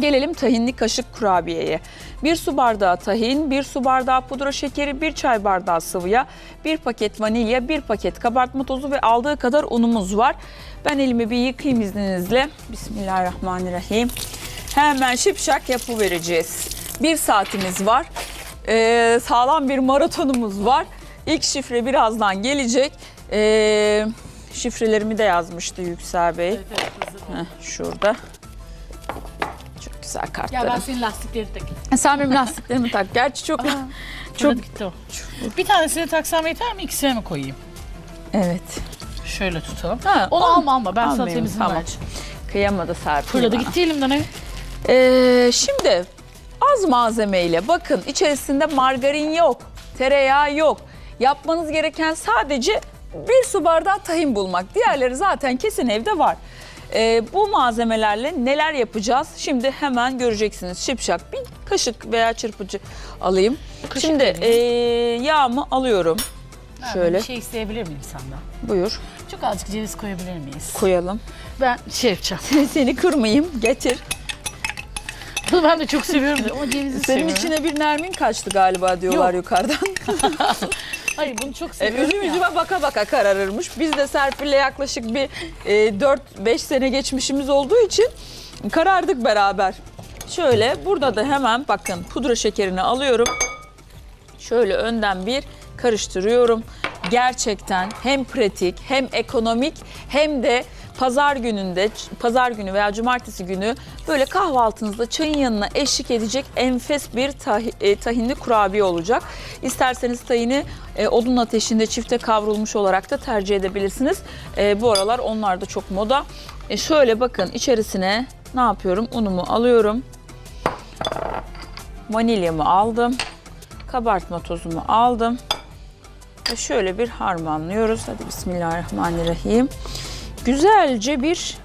Gelelim tahinli kaşık kurabiyeye. 1 su bardağı tahin, 1 su bardağı pudra şekeri, 1 çay bardağı sıvı yağ, 1 paket vanilya, 1 paket kabartma tozu ve aldığı kadar unumuz var. Ben elimi bir yıkayayım izninizle. Bismillahirrahmanirrahim. Hemen şipşak yapıvereceğiz. Bir saatimiz var. Ee, sağlam bir maratonumuz var. İlk şifre birazdan gelecek. Ee, şifrelerimi de yazmıştı Yüksel Bey. Heh, şurada. Güzel kartlarım. Ya ben senin lastikleri takayım. Sen benim lastiklerimi tak. Gerçi çok... Çok çok gitti o. Bir tanesini taksam yeter mi? İkisine mi koyayım? evet. Şöyle tutalım. Ha, Onu alma alma. Ben sana temizini tamam. vereceğim. Kıyamadı Serpil Fırladı bana. gitti elimden. he. Ee, şimdi az malzemeyle bakın içerisinde margarin yok, tereyağı yok. Yapmanız gereken sadece bir su bardağı tahin bulmak. Diğerleri zaten kesin evde var. Ee, bu malzemelerle neler yapacağız? Şimdi hemen göreceksiniz. Şipşak bir kaşık veya çırpıcı alayım. Kaşık Şimdi ee, yağımı alıyorum. Ben Şöyle Bir şey isteyebilir miyim senden? buyur Çok azıcık ceviz koyabilir miyiz? koyalım. Ben şey yapacağım. Seni kırmayayım getir. ben de çok seviyorum ama cevizi Senin seviyorum. içine bir nermin kaçtı galiba diyorlar Yok. yukarıdan. Hayır bunu çok E, seviyorum Üzüm ya. üzüme baka baka kararırmış. Biz de Serpil'le yaklaşık bir e, 4-5 sene geçmişimiz olduğu için karardık beraber. Şöyle burada da hemen bakın pudra şekerini alıyorum. Şöyle önden bir karıştırıyorum. Gerçekten hem pratik hem ekonomik hem de pazar gününde, pazar günü veya cumartesi günü böyle kahvaltınızda çayın yanına eşlik edecek enfes bir tahi- e, tahinli kurabiye olacak. İsterseniz tahini e, odun ateşinde çifte kavrulmuş olarak da tercih edebilirsiniz. E, bu aralar onlar da çok moda. E, şöyle bakın içerisine ne yapıyorum? Unumu alıyorum. Vanilyamı aldım. Kabartma tozumu aldım. Ve şöyle bir harmanlıyoruz. Hadi bismillahirrahmanirrahim. Güzelce bir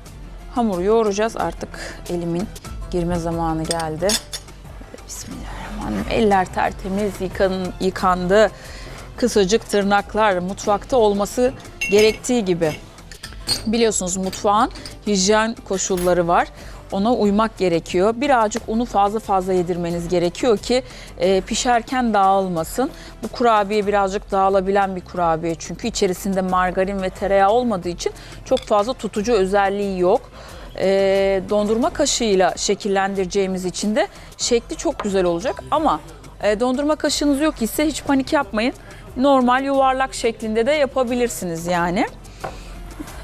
hamur yoğuracağız. Artık elimin girme zamanı geldi. Bismillahirrahmanirrahim. Eller tertemiz yıkan, yıkandı. Kısacık tırnaklar mutfakta olması gerektiği gibi. Biliyorsunuz mutfağın hijyen koşulları var. Ona uymak gerekiyor. Birazcık unu fazla fazla yedirmeniz gerekiyor ki e, pişerken dağılmasın. Bu kurabiye birazcık dağılabilen bir kurabiye çünkü içerisinde margarin ve tereyağı olmadığı için çok fazla tutucu özelliği yok. E, dondurma kaşığıyla şekillendireceğimiz için de şekli çok güzel olacak ama e, dondurma kaşığınız yok ise hiç panik yapmayın. Normal yuvarlak şeklinde de yapabilirsiniz yani.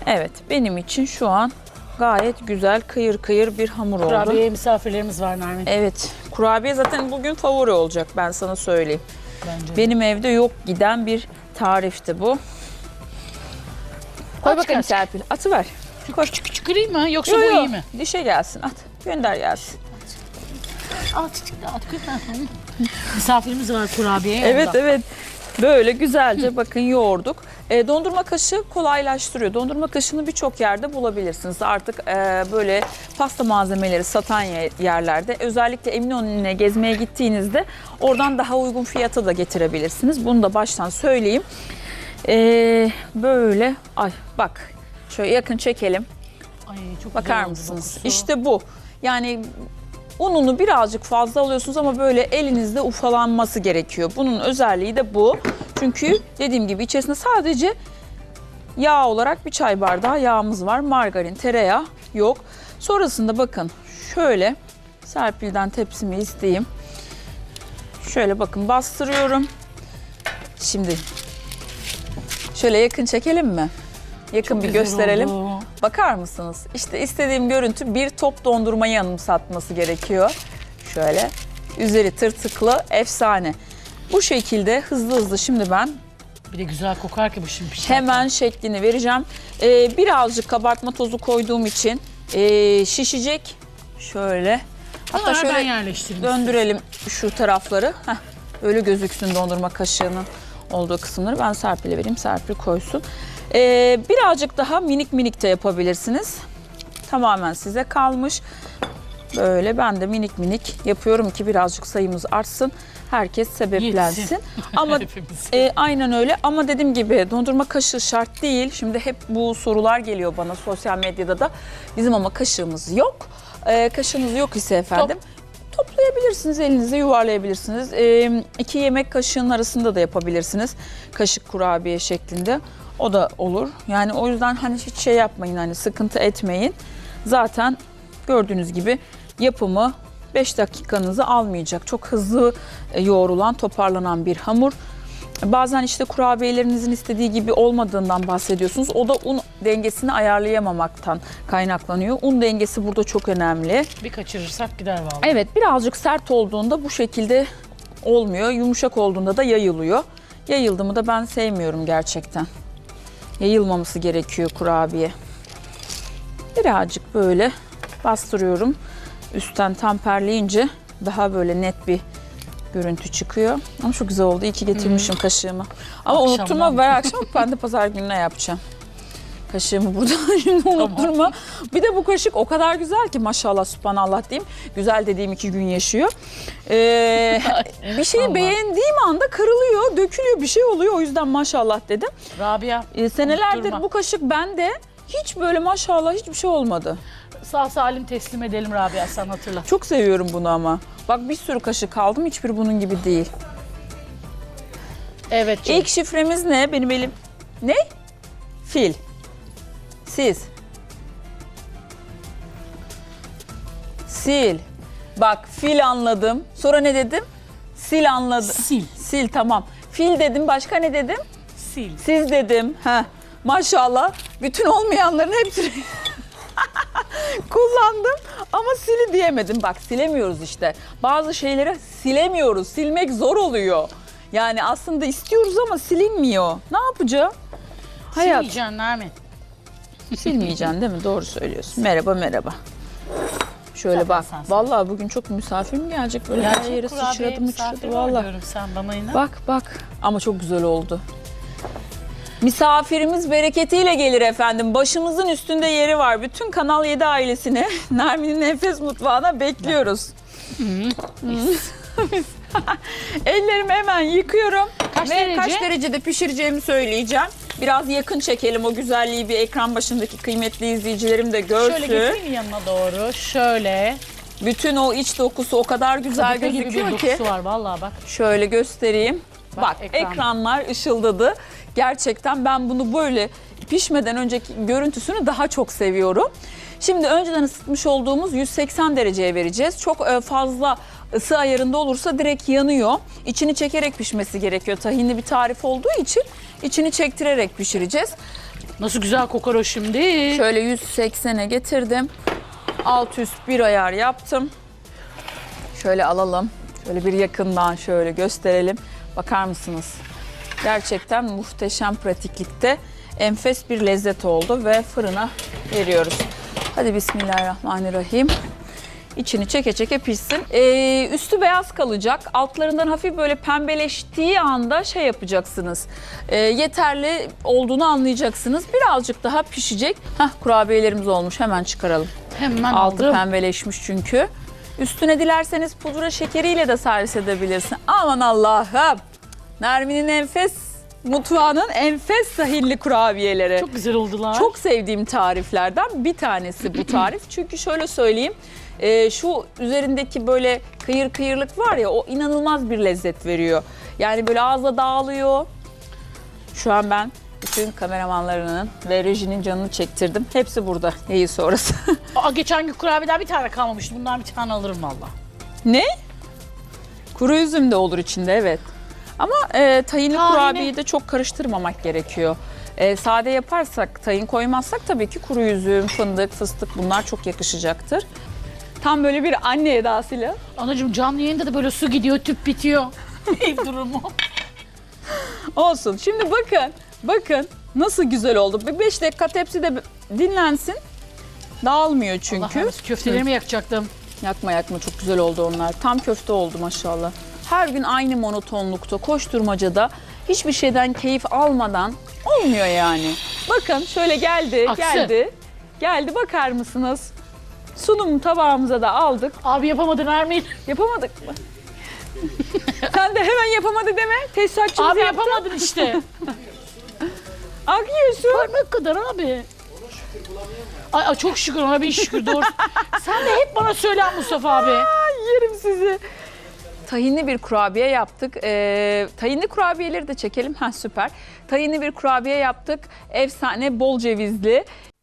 Evet benim için şu an gayet güzel kıyır kıyır bir hamur oldu. Kurabiye misafirlerimiz var Nermin. Evet kurabiye zaten bugün favori olacak ben sana söyleyeyim. Bence. Benim evde yok giden bir tarifti bu. Koy Aç bakayım kaç. Serpil atıver. Koy. Küçük küçük kırayım mı yoksa Yo, bu yo, iyi mi? Dişe gelsin at gönder gelsin. At küçük de at kır. Ha, hı. Misafirimiz var kurabiye. Evet evet. Böyle güzelce bakın yoğurduk. E, dondurma kaşığı kolaylaştırıyor. Dondurma kaşığını birçok yerde bulabilirsiniz. Artık e, böyle pasta malzemeleri satan ye- yerlerde özellikle Eminönü'ne gezmeye gittiğinizde oradan daha uygun fiyata da getirebilirsiniz. Bunu da baştan söyleyeyim. E, böyle ay bak şöyle yakın çekelim. Ay, çok Bakar mısınız? İşte bu. Yani ununu birazcık fazla alıyorsunuz ama böyle elinizde ufalanması gerekiyor. Bunun özelliği de bu. Çünkü dediğim gibi içerisinde sadece yağ olarak bir çay bardağı yağımız var. Margarin, tereyağı yok. Sonrasında bakın şöyle Serpil'den tepsimi isteyeyim. Şöyle bakın bastırıyorum. Şimdi şöyle yakın çekelim mi? Yakın Çok bir gösterelim. oldu. Bakar mısınız? İşte istediğim görüntü bir top dondurmayı anımsatması gerekiyor. Şöyle üzeri tırtıklı efsane. Bu şekilde hızlı hızlı şimdi ben Bir de güzel kokar ki bu şimdi pişerken. hemen şeklini vereceğim. Ee, birazcık kabartma tozu koyduğum için ee, şişecek. Şöyle. Hatta Bunları ben şöyle yerleştireyim. döndürelim şu tarafları. Heh, öyle gözüksün dondurma kaşığının olduğu kısımları. Ben Serpil'e vereyim. Serpil koysun. Ee, birazcık daha minik minik de yapabilirsiniz. Tamamen size kalmış. Böyle ben de minik minik yapıyorum ki birazcık sayımız artsın. Herkes sebeplensin. Ama e, aynen öyle ama dediğim gibi dondurma kaşığı şart değil. Şimdi hep bu sorular geliyor bana sosyal medyada da. Bizim ama kaşığımız yok. e, kaşığınız yok ise efendim toplayabilirsiniz, elinizde yuvarlayabilirsiniz. E, iki yemek kaşığının arasında da yapabilirsiniz. Kaşık kurabiye şeklinde. O da olur. Yani o yüzden hani hiç şey yapmayın hani sıkıntı etmeyin. Zaten gördüğünüz gibi yapımı 5 dakikanızı almayacak. Çok hızlı e, yoğrulan, toparlanan bir hamur. Bazen işte kurabiyelerinizin istediği gibi olmadığından bahsediyorsunuz. O da un dengesini ayarlayamamaktan kaynaklanıyor. Un dengesi burada çok önemli. Bir kaçırırsak gider vallahi. Evet birazcık sert olduğunda bu şekilde olmuyor. Yumuşak olduğunda da yayılıyor. Yayıldı mı da ben sevmiyorum gerçekten. Yayılmaması gerekiyor kurabiye. Birazcık böyle bastırıyorum. Üstten tamperleyince daha böyle net bir görüntü çıkıyor. Ama çok güzel oldu. İyi ki getirmişim kaşığımı. Ama Akşamdan. unutturma ver akşam ben de pazar gününe yapacağım. Kaşığımı burada şimdi unutturma. Bir de bu kaşık o kadar güzel ki maşallah subhanallah diyeyim. Güzel dediğim iki gün yaşıyor. Ee, bir şeyi Allah. beğendiğim anda kırılıyor, dökülüyor bir şey oluyor. O yüzden maşallah dedim. Rabia Ee, senelerdir Unutturma. bu kaşık bende. Hiç böyle maşallah hiçbir şey olmadı. sağ salim teslim edelim Rabia sen hatırla. Çok seviyorum bunu ama. Bak bir sürü kaşık aldım. Hiçbir bunun gibi değil. Evet canım. İlk şifremiz ne? Benim elim... Ne? Fil. Siz. Sil. Bak fil anladım. Sonra ne dedim? Sil anladım. Sil. Sil tamam. Fil dedim. Başka ne dedim? Sil. Siz dedim. Heh. Maşallah. Bütün olmayanların hepsini kullandım ama sili diyemedim. Bak silemiyoruz işte. Bazı şeyleri silemiyoruz. Silmek zor oluyor. Yani aslında istiyoruz ama silinmiyor. Ne yapacağım? Hayat. Silmeyeceksin Nermin. Silmeyeceksin değil mi? Doğru söylüyorsun. Merhaba merhaba. Şöyle Zaten bak. Vallahi bugün çok misafir mi gelecek? Böyle her yere sıçradı mı sıçradı. Vallahi. Sen bana inan. Bak bak. Ama çok güzel oldu. Misafirimiz bereketiyle gelir efendim. Başımızın üstünde yeri var. Bütün Kanal 7 ailesini Nermin'in Nefes Mutfağı'na bekliyoruz. Ellerimi hemen yıkıyorum. Kaç Ve derece? kaç derecede pişireceğimi söyleyeceğim. Biraz yakın çekelim o güzelliği bir ekran başındaki kıymetli izleyicilerim de görsün. Şöyle getireyim yanına doğru. Şöyle. Bütün o iç dokusu o kadar güzel Kadife gibi bir ki. dokusu var vallahi bak. Şöyle göstereyim. Bak, Bak, ekran. ekranlar ışıldadı. Gerçekten ben bunu böyle pişmeden önceki görüntüsünü daha çok seviyorum. Şimdi önceden ısıtmış olduğumuz 180 dereceye vereceğiz. Çok e, fazla ısı ayarında olursa direkt yanıyor. İçini çekerek pişmesi gerekiyor. Tahinli bir tarif olduğu için içini çektirerek pişireceğiz. Nasıl güzel kokar o şimdi. Şöyle 180'e getirdim. Alt üst bir ayar yaptım. Şöyle alalım. Şöyle bir yakından şöyle gösterelim. Bakar mısınız? Gerçekten muhteşem pratiklikte enfes bir lezzet oldu ve fırına veriyoruz. Hadi Bismillahirrahmanirrahim. İçini çeke çeke pişsin. Ee, üstü beyaz kalacak. Altlarından hafif böyle pembeleştiği anda şey yapacaksınız. Ee, yeterli olduğunu anlayacaksınız. Birazcık daha pişecek. Hah kurabiyelerimiz olmuş. Hemen çıkaralım. Hemen Altı aldım. pembeleşmiş çünkü. Üstüne dilerseniz pudra şekeriyle de servis edebilirsin. Aman Allah'ım. Nermin'in enfes mutfağının enfes sahilli kurabiyeleri. Çok güzel oldular. Çok sevdiğim tariflerden bir tanesi bu tarif. Çünkü şöyle söyleyeyim. E, şu üzerindeki böyle kıyır kıyırlık var ya o inanılmaz bir lezzet veriyor. Yani böyle ağızda dağılıyor. Şu an ben bütün kameramanlarının ve rejinin canını çektirdim. Hepsi burada yayın sonrası. Aa, geçen gün kurabiyeden bir tane kalmamıştı. Bundan bir tane alırım valla. ne? Kuru üzüm de olur içinde evet. Ama e, tahinli Tahini. kurabiyeyi de çok karıştırmamak gerekiyor. E, sade yaparsak, tahin koymazsak tabii ki kuru üzüm, fındık, fıstık bunlar çok yakışacaktır. Tam böyle bir anne edasıyla. Anacığım canlı yayında da böyle su gidiyor, tüp bitiyor. durumu. Olsun. Şimdi bakın, bakın nasıl güzel oldu. Bir 5 dakika tepside dinlensin. Dağılmıyor Allah çünkü. rahmet, köftelerimi yakacaktım. Yakma yakma çok güzel oldu onlar. Tam köfte oldu maşallah. Her gün aynı monotonlukta, koşturmacada hiçbir şeyden keyif almadan olmuyor yani. Bakın şöyle geldi, Aksi. geldi. Geldi bakar mısınız? Sunum tabağımıza da aldık. Abi yapamadın Ermin. Yapamadık mı? Sen de hemen yapamadı deme. Tesisatçımız Abi yaptı. yapamadın işte. Akıyorsun. Parmak kadar abi. Ay, ay çok şükür ona bir şükür doğru. Sen de hep bana söyle Mustafa abi. Yerim sizi. Tahinli bir kurabiye yaptık. Ee, tahinli kurabiyeleri de çekelim. Ha süper. Tahinli bir kurabiye yaptık. Efsane bol cevizli.